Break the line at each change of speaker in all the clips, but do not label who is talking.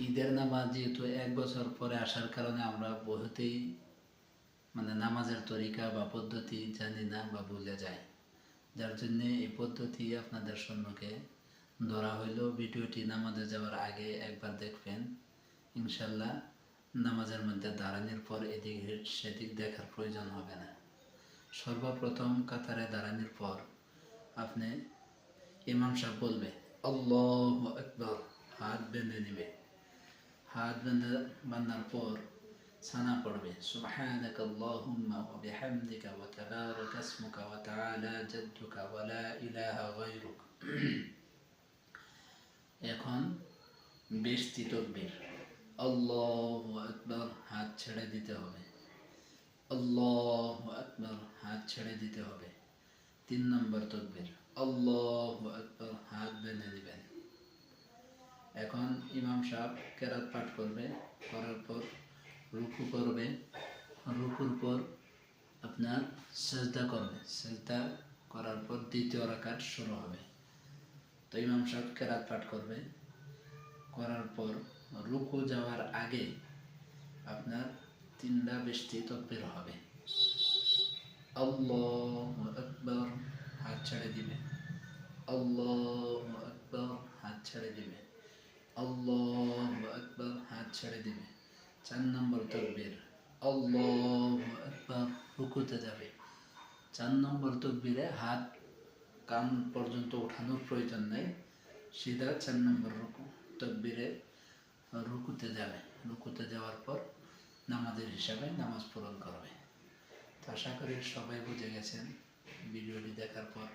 ঈদের নামাজ যেহেতু এক বছর পরে আসার কারণে আমরা বহুতেই মানে নামাজের তরিকা বা পদ্ধতি জানি না বা বুঝে যায় যার জন্যে এই পদ্ধতি আপনাদের সম্মুখে ধরা হইল। ভিডিওটি নামাজে যাওয়ার আগে একবার দেখবেন। ইনশাল্লাহ নামাজের মধ্যে দাঁড়ানোর পর এদিক সেদিক দেখার প্রয়োজন হবে না। সর্বপ্রথম কাতারে দাঁড়ানোর পর আপনি ইমাম সাহেব বলবে, আল্লাহ একবার হাত বেঁধে নেবে। হাত বেঁধে বাঁধার পর সানা পড়বে। ওয়া তাবারাকা ইসমুকা ওয়া তাআলা জাদ্দুকা ওয়া লা ইলাহা গায়রুক। এখন বেশতি তকবীর। আল্লাহু আকবার, হাত ছেড়ে দিতে হবে। আল্লাহু আকবার, হাত ছেড়ে দিতে হবে। তিন নম্বর তকবীর। আল্লাহু আকবার, হাত বেঁধে দিবেন। এখন ইমাম সাহেব কেরাত পাঠ করবে, করার পর রুকু করবে। রুকুর পর আপনার সেজদা করবে। সেজদা করার পর দ্বিতীয় রাকাত শুরু হবে। তো ইমাম সাহেব কেরাত পাঠ করবে। করার পর রুকু যাওয়ার আগে আপনার তিনটা বৃষ্টি তকবির হবে। আকবর, হাত ছেড়ে দিবে। আল্লাহ আকবর, হাত ছেড়ে দিবে। আল্লাহ আকবর, হাত ছেড়ে দিবে। চার নম্বর তকবীর, আল্লাহ আকবর, রুকুতে যাবে। চার নম্বর তকবীরে হাত, কান পর্যন্ত ওঠানোর প্রয়োজন নেই, সিধা চার নম্বর রুকু, তকবীরে রুকুতে যাবে। রুকুতে যাওয়ার পর নামাজের হিসাবে নামাজ পূরণ করবে। তো আশা করি সবাই বুঝে গেছেন ভিডিওটি দেখার পর।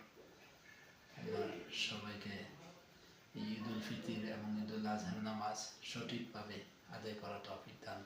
সবাইকে ঈদ উল ফিতির এবং ঈদ আজহার নামাজ সঠিকভাবে আদায় করা টপিক দান